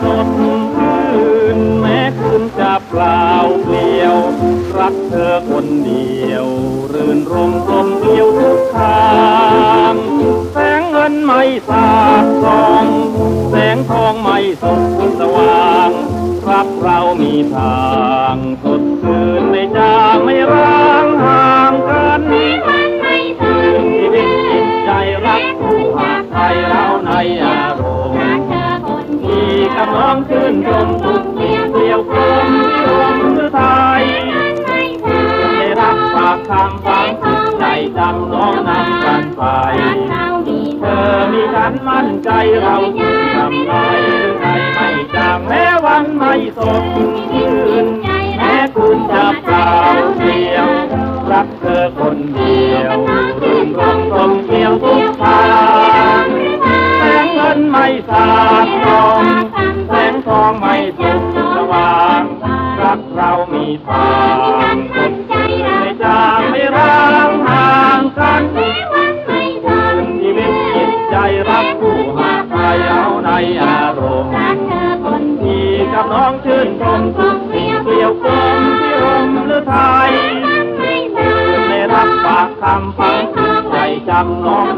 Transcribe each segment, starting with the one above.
สดชื่นแม้คุณจะเปล่าเปลี่ยว รักเธอคนเดียว รื่นรมรมเดียวทุกทางแสงเงินไม่สาดส่องแสงทองไม่สุกสว่างรักเรามีทางสดชื่นในจางไม่ร้า กำลังชื่นชมทุกเพียงเกลียวกลมที่รมหรือไทยได้รับฝากคำฟังจิตใจจำน้องนำกันไปเธอมีฉันมั่นใจเรา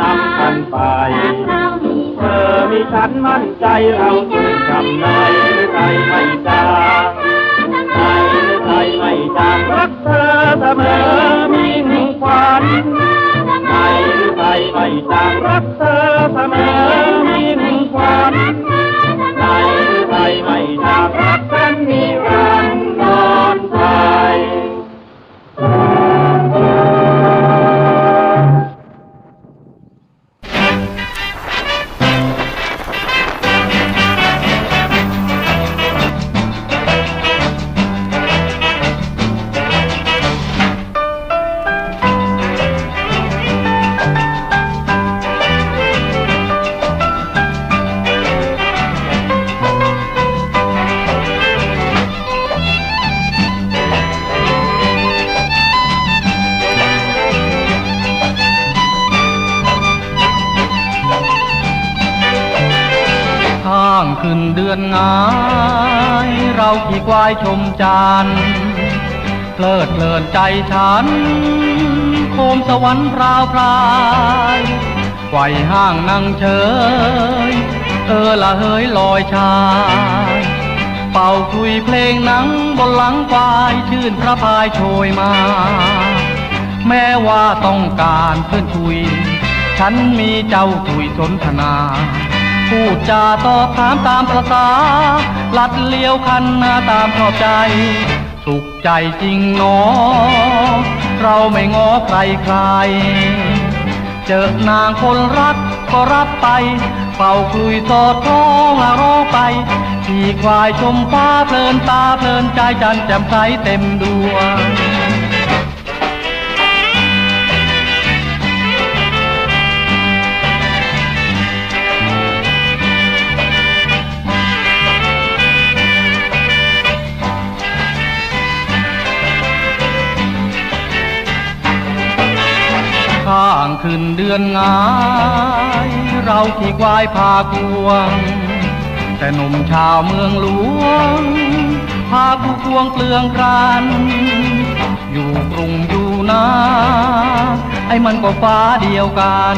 นำกันไป เธอมีฉันมั่นใจเราชื่นจำในหรือไทยไม่จางในหรือไทยไม่จางรักเธอเสมอมิ่งขวันไม่หรือใจไม่จางรักเธอเสมอ ขึ้นเดือนงาย เราขี่ควายชมจันเพลิดเพลินใจฉัน โคมสวรรค์พราวพรายไกวห้างนั่งเฉย เออละเฮยลอยชายเป่าคุยเพลงหนังบนหลังควายชื่นพระพายโชยมา แม้ว่าต้องการเพื่อนคุย ฉันมีเจ้าถุยสนทนา พูดจาตอบถามตามประสาลัดเลี้ยวคันหน้าตามชอบใจ สุขใจจริงหนอ เราไม่ง้อใครใคร เจอนางคนรักก็รับไป เป่าคลุยสอดท้องอาร้องไปขี่ควายชมฟ้าเพลินตาเพลินใจจันแจ่มใสเต็มดวง ขึ้นเดือนงาย เราขี่ควายพากวง แต่หนุ่มชาวเมืองหลวง พาผู้ควงเปลืองกรานอยู่กรุงอยู่นาไอ้มันก็ฟ้าเดียวกัน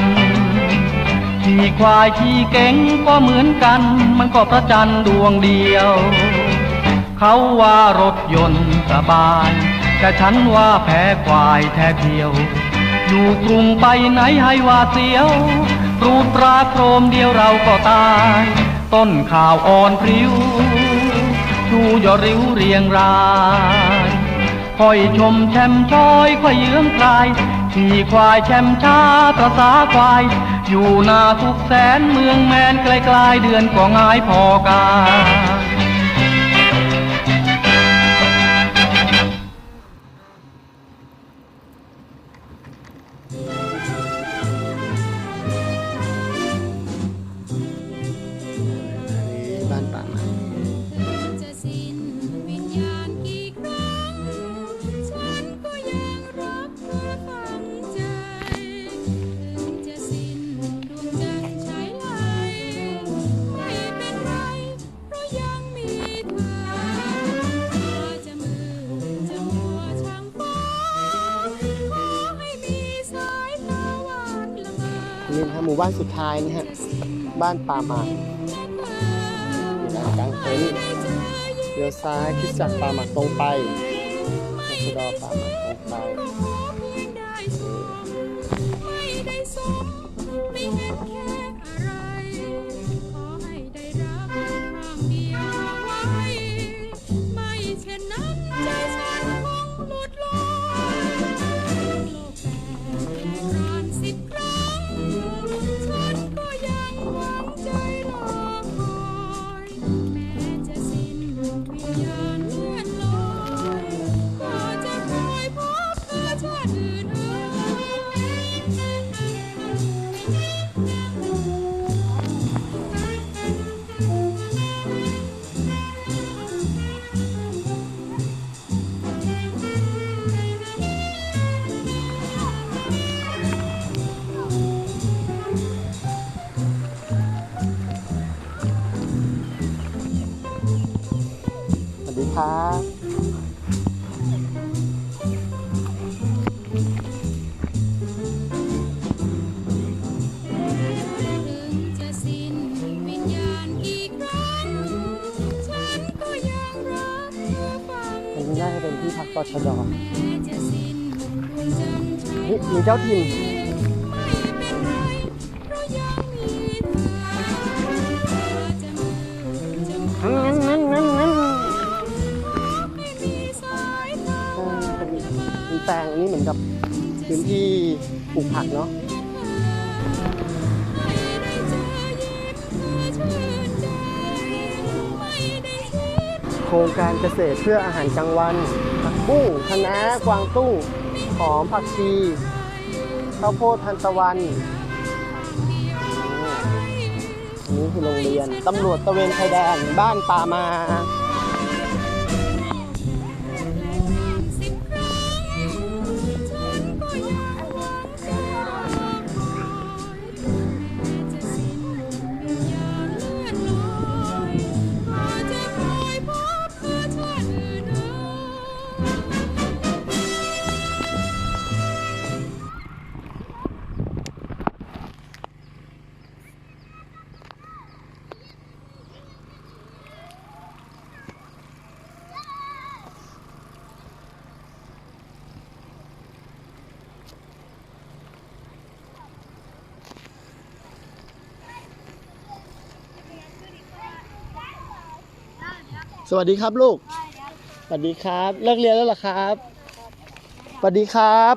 ขี่ควายขี่เก่งก็เหมือนกัน มันก็พระจันทร์ดวงเดียว เขาว่ารถยนต์สบายแต่ฉันว่าแพ้ควายแท้เที่ยว อยู่กรุงไปไหนให้ว่าเสียวปรูดปราโครมเดียวเราก็ตาย ต้นข่าวอ่อนพริ้วชูยอดริ้วเรียงรายคอยชมแชมช้อยคอยเยื้องกลายขี่ควายแชมช้าประสาควาย อยู่นาทุกแสนเมืองแมนไกลๆเดือนก็ง่ายพอกา หมู่บ้านสุดท้ายนะฮะ บ้านป่าหมากอยู่ด้านกลางเต็นท์เลี้ยวซ้ายคิดจักป่าหมากตรงไปรัชดอป่าหมากตรงไป ยสวัสดีครับถึงจะสิ้นวิญญาณกี่ครั้งฉันก็ยังรักเธอฟังอันนี้น่าจะเป็นที่พักตชดแม้จะสิ้นดวงจันทร์ฉายนี่มีเจ้าถิ่น มือนกับพื้นที่ปลูกผักเนาะโครงการเกษตรเพื่ออาหารกลางวัน ผักบุ้งคะน้ากวางตุ้ง หอมผักชีข้าวโพดทันตะวันอันนี้คือโรงเรียน ตำรวจตะเวนชายแดน บ้านป่ามา สวัสดีครับลูก สวัสดีครับ เลิกเรียนแล้วเหรอครับ สวัสดีครับ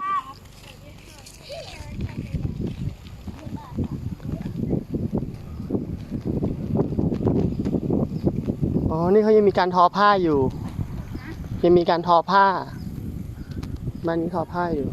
อ๋อ นี่เขายังมีการทอผ้าอยู่ ยังมีการทอผ้า มันทอผ้าอยู่